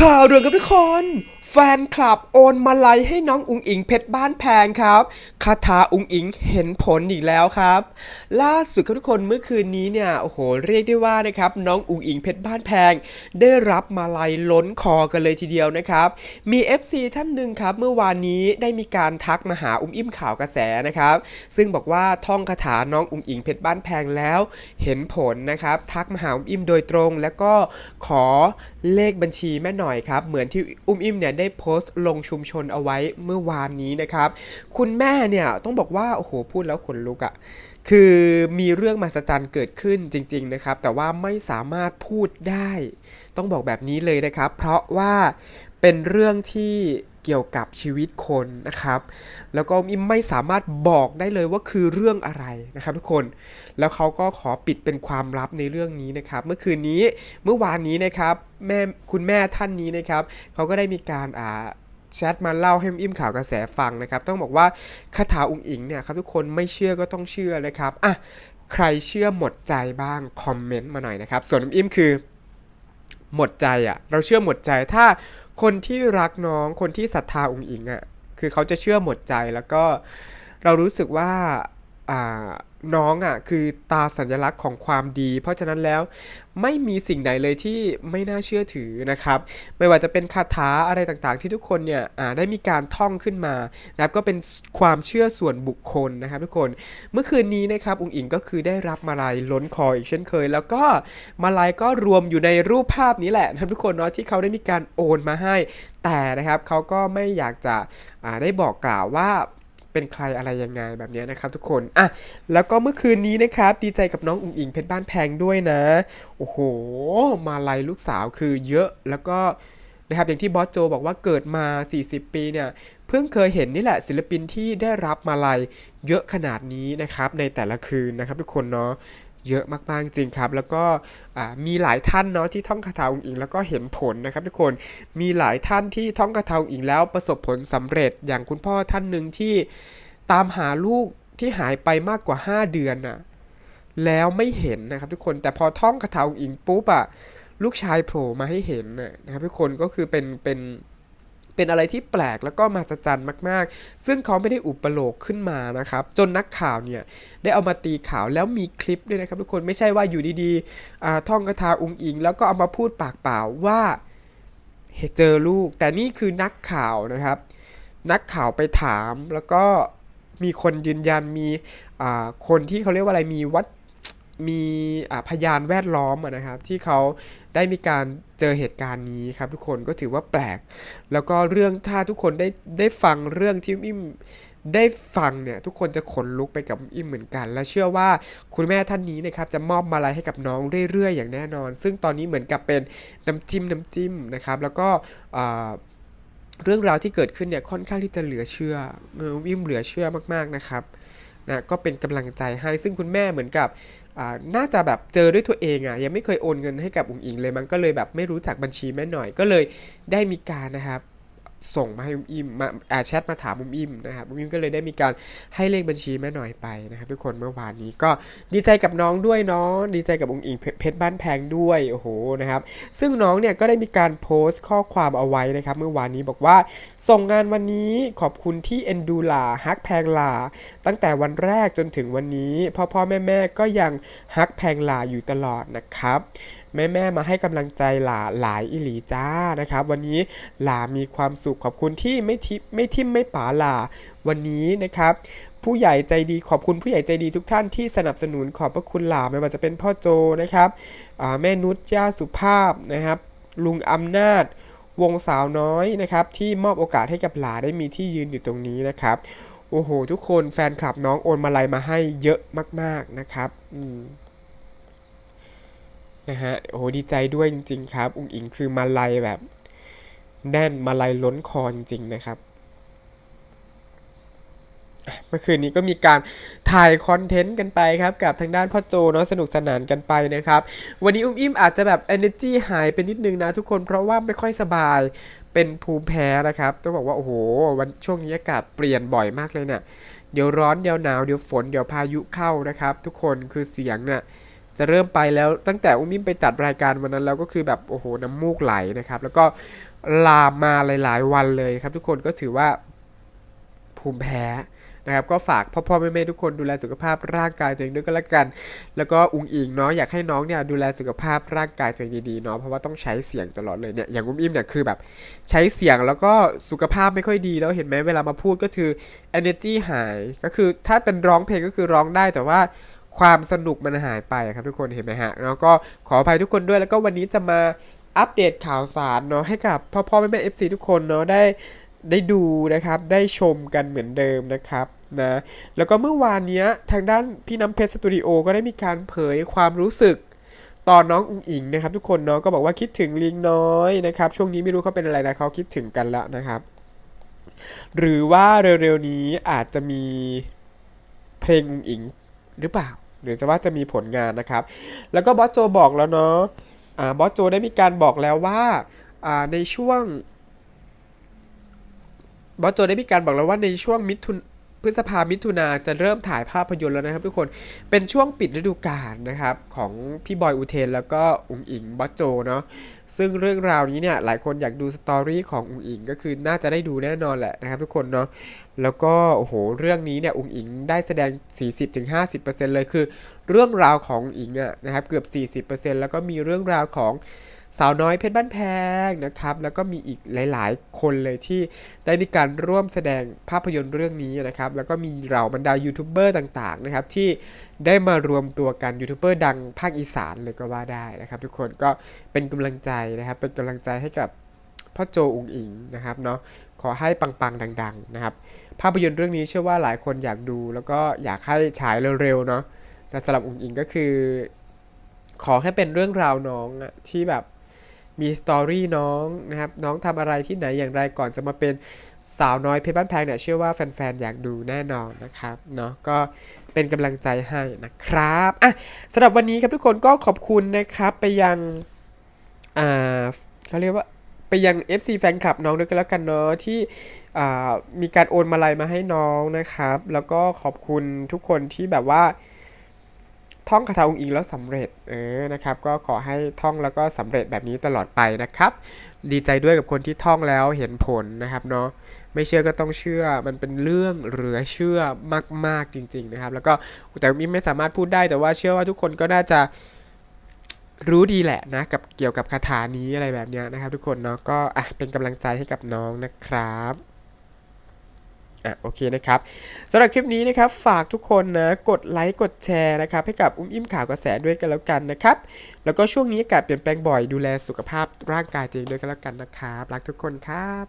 ข่าวด่วนครับทุกคน แฟนคลับโอนมาลัยให้น้องอุงอิงเพชรบ้านแพงครับ คาถาอุงอิงเห็นผลอีกแล้วครับ ล่าสุดครับทุกคนเมื่อคืนนี้เนี่ย โอ้โห เรียกได้ว่านะครับ น้องอุงอิงเพชรบ้านแพง ได้รับมาลัยล้นคอกันเลยทีเดียวนะครับ มี FC ท่านหนึ่งครับ เมื่อวานนี้ได้มีการทักมาหาอุ้มอิ่มข่าวกระแสนะครับ ซึ่งบอกว่าท่องคาถาน้องอุงอิงเพชรบ้านแพงแล้ว เห็นผลนะครับ ทักมาหาอุ้มอิ่มโดยตรง แล้วก็ขอเลขบัญชีแม่หน่อยครับ เหมือนที่อุ้มอิ่มเนี่ยได้โพสต์ลงชุมชนเอาไว้เมื่อวานนี้นะครับ คุณแม่เนี่ยต้องบอกว่า โอ้โห พูดแล้วขนลุกอะคือมีเรื่องมหัศจรรย์เกิดขึ้นจริง ๆนะครับ แต่ว่าไม่สามารถพูดได้ ต้องบอกแบบนี้เลยนะครับ เพราะว่าเป็นเรื่องที่ เกี่ยวกับชีวิตคนนะครับ แล้วก็มิไม่สามารถบอกได้เลยว่าคือเรื่องอะไรนะครับ ทุกคน แล้วเขาก็ขอปิดเป็นความลับในเรื่องนี้นะครับ เมื่อคืนนี้เมื่อวานนี้นะครับแม่คุณแม่ท่านนี้นะครับเขาก็ได้มีการอ่าแชทมาเล่าให้อิ่มข่าวกระแสฟังนะครับ ต้องบอกว่าคาถาอุ้งอิงเนี่ยครับทุกคนไม่เชื่อก็ต้องเชื่อนะครับอะใครเชื่อหมดใจบ้างคอมเมนต์มาหน่อยนะครับ ส่วนอิ่มคือหมดใจอะ่ะ เราเชื่อหมดใจถ้า คนที่รักน้องคนที่ศรัทธาองค์อิงอะ่ะคือเขาจะเชื่อหมดใจแล้วก็เรารู้สึกว่าอ่าน้องอะ่ะคือตาสัญลักษณ์ของความดี เพราะฉะนั้นแล้วไม่มีสิ่งใดเลยที่ไม่น่าเชื่อถือนะครับ ไม่ว่าจะเป็นคาถาอะไรต่างๆ ที่ทุกคนเนี่ยได้มีการท่องขึ้นมานะครับก็เป็นความเชื่อส่วนบุคคลนะครับ ทุกคนเมื่อคืนนี้นะครับอุงอิงก็คือได้รับมาลัยล้นคออีกเช่นเคย แล้วก็มาลัยก็รวมอยู่ในรูปภาพนี้แหละนะทุกคนเนาะที่เขาได้มีการโอนมาให้ แต่นะครับเขาก็ไม่อยากจะได้บอกกล่าวว่า เป็นใครอะไรยังไงแบบนี้นะครับทุกคนอะแล้วก็เมื่อคืนนี้นะครับ ดีใจกับน้องอุ๋งอิงเพชรบ้านแพงด้วยนะ โอ้โห มาลัยลูกสาวคือเยอะแล้วก็นะครับอย่างที่บอสโจบอกว่าเกิดมา 40 ปีเนี่ย เพิ่งเคยเห็นนี่แหละศิลปินที่ได้รับมาลัยเยอะขนาดนี้นะครับในแต่ละคืนนะครับทุกคนเนาะ เยอะมากๆจริงครับ แล้วก็มีหลายท่านเนาะที่ท่องคาถาองค์อิง แล้วก็เห็นผลนะครับทุกคนมีหลายท่านที่ท่องคาถาองค์อิงแล้วประสบผลสำเร็จอย่างคุณพ่อท่านหนึ่งที่ตามหาลูกที่หายไปมากกว่า 5 เดือนน่ะแล้วไม่เห็นนะครับทุกคนแต่พอท่องคาถาองค์อิงปุ๊บอะลูกชายโผล่มาให้เห็นนะนะครับทุกคนก็คือเป็นเป็นเเป็นอะไรที่แปลกแล้วก็มหัศจรรย์มาก ๆ ซึ่งเขาไม่ได้อุปโลกขึ้นมานะครับ จนนักข่าวเนี่ยได้เอามาตีข่าวแล้วมีคลิปด้วยนะครับทุกคนไม่ใช่ว่าอยู่ดีๆท่องคาถาองอิง แล้วก็เอามาพูดปากเปล่าว่าเจอลูก แต่นี่คือนักข่าวนะครับ นักข่าวไปถามแล้วก็มีคนยืนยันมีคนที่เขาเรียกว่าอะไรมีวัดมีพยานแวดล้อมนะครับ ที่เขาได้มีการ เจอเหตุการณ์นี้ครับทุกคนก็ถือว่าแปลก แล้วก็เรื่องถ้าทุกคนได้ได้ฟังเรื่องที่อิมได้ฟังเนี่ยทุกคนจะขนลุกไปกับอิมเหมือนกัน และเชื่อว่าคุณแม่ท่านนี้นะครับจะมอบมาลัยให้กับน้องเรื่อยๆ อย่างแน่นอน ซึ่งตอนนี้เหมือนกับเป็นน้ำจิ้มน้ำจิ้มนะครับแล้วก็เรื่องราวที่เกิดขึ้นเนี่ยค่อนข้างที่จะเหลือเชื่ออิมเหลือเชื่อมากๆนะครับนะก็เป็นกำลังใจให้ซึ่งคุณแม่เหมือนกับ น่าจะแบบเจอด้วยตัวเองอะยังไม่เคยโอนเงินให้กับอุ๋งอิงเลยมันก็เลยแบบไม่รู้จักบัญชีแม่หน่อยก็เลยได้มีการนะครับ ส่งมาให้อุ้มอิมมาอาแชทมาถามอุ้มอิมนะครับอุ้มอิมก็เลยได้มีการให้เลขบัญชีแม่หน่อยไปนะครับทุกคนเมื่อวานนี้ก็ดีใจกับน้องด้วยเนาะดีใจกับอุ๋งอิงเพชรบ้านแพงด้วยโอ้โหนะครับซึ่งน้องเนี่ยก็ได้มีการโพสต์ข้อความเอาไว้นะครับเมื่อวานนี้บอกว่า ส่งงานวันนี้ขอบคุณที่เอ็นดูหลาฮักแพงหลา ตั้งแต่วันแรกจนถึงวันนี้พ่อพ่อแม่แม่ก็ยังฮักแพงหลาอยู่ตลอดนะครับ แม่แม่มาให้กำลังใจหลาหลายอิหลีจ้านะครับ วันนี้หลามีความสุขขอบคุณที่ไม่ทิไม่ทิมไม่ป๋าหลาวันนี้นะครับผู้ใหญ่ใจดีขอบคุณผู้ใหญ่ใจดีทุกท่านที่สนับสนุนขอบพระคุณหลาไม่ว่าจะเป็นพ่อโจนะครับแม่นุชย่าสุภาพนะครับ ลุงอำนาจ วงสาวน้อยนะครับ ที่มอบโอกาสให้กับหลาได้มีที่ยืนอยู่ตรงนี้นะครับ โอ้โห ทุกคนแฟนคลับน้องโอนมาลัยมาให้เยอะมาก ๆนะครับ อืม นะฮะโอ้โหดีใจด้วยจริง ๆ ครับ อุ๋งอิงคือมาลัยแบบ แน่นมาลัยล้นคอจริง ๆ นะครับเมื่อคืนนี้ก็มีการถ่ายคอนเทนต์กันไปครับ กับทางด้านพ่อโจเนาะสนุกสนานกันไปนะครับ วันนี้อุ้มอิ่มอาจจะแบบ energy หายไปนิดนึงนะทุกคนเพราะว่าไม่ค่อยสบายเป็นภูมิแพ้นะครับ ต้องบอกว่า โอ้โห วันช่วงนี้อากาศเปลี่ยนบ่อยมากเลยเนี่ยเดี๋ยวร้อนเดี๋ยวหนาวเดี๋ยวฝนเดี๋ยวพายุเข้านะครับ ทุกคนคือเสียงเนี่ย จะเริ่มไปแล้วตั้งแต่อุ้มอิมไปจัดรายการวันนั้นแล้วก็คือแบบโอ้โหน้ำมูกไหลนะครับ แล้วก็ลามมาหลาย ๆ วันเลยครับ ทุกคนก็ถือว่าภูมิแพ้นะครับก็ฝากพ่อพ่อแม่แม่ทุกคนดูแลสุขภาพร่างกายตัวเองด้วยก็แล้วกัน แล้วก็อุ้งอิงเนาะอยากให้น้องเนี่ยดูแลสุขภาพร่างกายตัวเองดีๆเนาะเพราะว่าต้องใช้เสียงตลอดเลยเนี่ยอย่างอุ้มอิมเนี่ยคือแบบใช้เสียงแล้วก็สุขภาพไม่ค่อยดีแล้วเห็นไหมเวลามาพูดก็คือ energy หายก็คือถ้าเป็นร้องเพลงก็คือร้องได้แต่ว่า ความสนุกมันหายไปครับทุกคนเห็นไหมฮะแล้วก็ขออภัยทุกคนด้วยแล้วก็วันนี้จะมาอัปเดตข่าวสารเนาะให้กับพ่อพ่อแม่แม่ FC ทุกคนเนาะได้ได้ดูนะครับได้ชมกันเหมือนเดิมนะครับนะแล้วก็เมื่อวานเนี้ยทางด้านพี่น้ำเพชรสตูดิโอก็ได้มีการเผยความรู้สึกตอนน้องอุ๋งอิงนะครับ ทุกคนเนาะก็บอกว่าคิดถึงลิงน้อยนะครับ ช่วงนี้ไม่รู้เขาเป็นอะไรนะเขาคิดถึงกันแล้วนะครับ หรือว่าเร็วๆนี้อาจจะมีเพลงอุ๋งอิงหรือเปล่า หรือจะว่าจะมีผลงานนะครับ แล้วก็บอสโจบอกแล้วเนาะอ่าบอสโจได้มีการบอกแล้วว่าในช่วงบอสโจได้มีการบอกแล้วว่าในช่วงมิถุน พฤษภามิถุนาจะเริ่มถ่ายภาพยนตร์แล้วนะครับทุกคนเป็นช่วงปิดฤดูกาลนะครับของพี่บอยอุเทนแล้วก็อุ๋งอิงบอสโจเนาะซึ่งเรื่องราวนี้เนี่ยหลายคนอยากดูสตอรี่ของอุ๋งอิงก็คือน่าจะได้ดูแน่นอนแหละนะครับทุกคนเนาะแล้วก็โอ้โหเรื่องนี้เนี่ยอุ๋งอิงได้แสดง 40-50%เลยคือ เรื่องราวของอุ๋งอิงอะนะครับเกือบ 40%แล้วก็มีเรื่องราวของ สาวน้อยเพชรบ้านแพงนะครับ แล้วก็มีอีกหลาย ๆ คนเลยที่ได้มีการร่วมแสดงภาพยนตร์เรื่องนี้นะครับ แล้วก็มีเหล่าบรรดายูทูบเบอร์ต่าง ๆ นะครับ ที่ได้มารวมตัวกันยูทูบเบอร์ดังภาคอีสานเลยก็ว่าได้นะครับ ทุกคนก็เป็นกำลังใจนะครับ เป็นกำลังใจให้กับพ่อโจอุงอิงนะครับเนาะขอให้ปังๆดัง ๆ นะครับ ภาพยนตร์เรื่องนี้เชื่อว่าหลายคนอยากดู แล้วก็อยากให้ฉายเร็ว ๆ เนาะแต่สำหรับอุงอิงก็คือ ขอแค่เป็นเรื่องราวน้องที่แบบ มีสตอรี่น้องนะครับ น้องทำอะไรที่ไหนอย่างไรก่อนจะมาเป็นสาวน้อยเพชรบ้านแพงเนี่ยเชื่อว่าแฟนๆ อยากดูแน่นอนนะครับเนาะก็เป็นกำลังใจให้นะครับอะสำหรับวันนี้ครับทุกคนก็ขอบคุณนะครับไปยังอ่าเขาเรียกว่าไปยัง FC แฟนคลับน้องด้วยกันแล้วกันเนาะที่อ่ามีการโอนมาลัยมาให้น้องนะครับ แล้วก็ขอบคุณทุกคนที่แบบว่า ท่องคาถาองค์อิงแล้วสำเร็จเออนะครับ ก็ขอให้ท่องแล้วก็สำเร็จแบบนี้ตลอดไปนะครับ ดีใจด้วยกับคนที่ท่องแล้วเห็นผลนะครับเนาะไม่เชื่อก็ต้องเชื่อมันเป็นเรื่องเหลือเชื่อมาก ๆจริง ๆนะครับ แล้วก็แต่มิไม่สามารถพูดได้แต่ว่าเชื่อว่าทุกคนก็น่าจะรู้ดีแหละนะกับเกี่ยวกับคาถานี้อะไรแบบเนี้ยนะครับ ทุกคนเนาะก็อะเป็นกำลังใจให้กับน้องนะครับ อะโอเคนะครับสำหรับคลิปนี้นะครับฝากทุกคนนะกดไลค์กดแชร์นะครับให้กับอุ้มอิ่มข่าวกระแสด้วยกันแล้วกันนะครับแล้วก็ช่วงนี้อากาศเปลี่ยนแปลงบ่อยดูแลสุขภาพร่างกายตัวเองด้วยกันแล้วกันนะครับรักทุกคนครับ